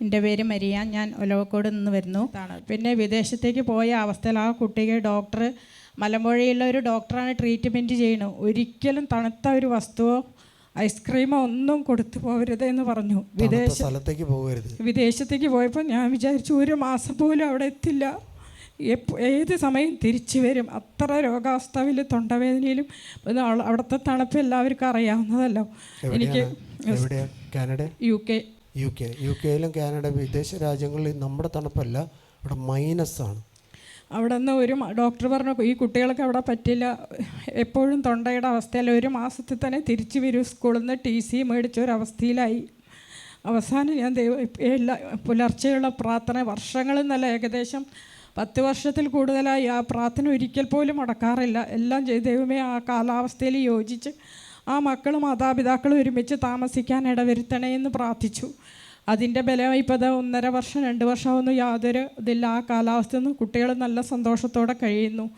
എന്റെ പേര് മരിയ ഞാൻ ഒലവക്കോട് നിന്ന് വരുന്നു. പിന്നെ വിദേശത്തേക്ക് പോയ അവസ്ഥയിൽ ആ കുട്ടിക്ക് ഡോക്ടർ മലമ്പുഴയുള്ള ഒരു ഡോക്ടറാണ് ട്രീറ്റ്മെന്റ് ചെയ്യുന്നത് ഒരിക്കലും തണുത്ത ഒരു വസ്തുവോ ഐസ്ക്രീമോ ഒന്നും കൊടുത്തു പോകരുത് എന്ന് പറഞ്ഞു. വിദേശ സ്ഥലത്തേക്ക് പോകരുത്. വിദേശത്തേക്ക് പോയപ്പോൾ ഞാൻ വിചാരിച്ചു ഒരു മാസം പോലും അവിടെ എത്തില്ല. ഏത് സമയം തിരിച്ചു വരും? അത്ര രോഗാവസ്ഥയിൽ തൊണ്ടവേദനയിലും അവിടുത്തെ തണുപ്പ് എല്ലാവർക്കും അറിയാവുന്നതല്ലോ. എനിക്ക് U K. U K U കെയിലും Canada വിദേശ രാജ്യങ്ങളിൽ നമ്മുടെ തണുപ്പല്ല അവിടെ മൈനസ് ആണ്. അവിടെ നിന്ന് ഒരു ഡോക്ടർ പറഞ്ഞു ഈ കുട്ടികൾക്ക് അവിടെ പറ്റില്ല. എപ്പോഴും തൊണ്ടയുടെ അവസ്ഥയിൽ ഒരു മാസത്തിൽ തന്നെ തിരിച്ചു വരും. സ്കൂളിൽ നിന്ന് ടി സി മേടിച്ച ഒരു അവസ്ഥയിലായി. അവസാനം ഞാൻ ദൈവം എല്ലാ പുലർച്ചെയുള്ള പ്രാർത്ഥന വർഷങ്ങളിൽ നല്ല ഏകദേശം പത്ത് വർഷത്തിൽ കൂടുതലായി ആ പ്രാർത്ഥന ഒരിക്കൽ പോലും അടക്കാറില്ല. എല്ലാം ചെയ്ത് ദൈവമേ ആ കാലാവസ്ഥയിൽ യോജിച്ച് ആ മക്കളും മാതാപിതാക്കളും ഒരുമിച്ച് താമസിക്കാൻ ഇടവരുത്തണേ എന്ന് പ്രാർത്ഥിച്ചു. അതിന്റെ ബലം ഇപ്പോൾ ഒന്നര വർഷം രണ്ട് വർഷമൊന്നും യാതൊരു ഇതില്ല. ആ കാലാവസ്ഥയിൽ നിന്ന് കുട്ടികൾ നല്ല സന്തോഷത്തോടെ കഴിയുന്നു.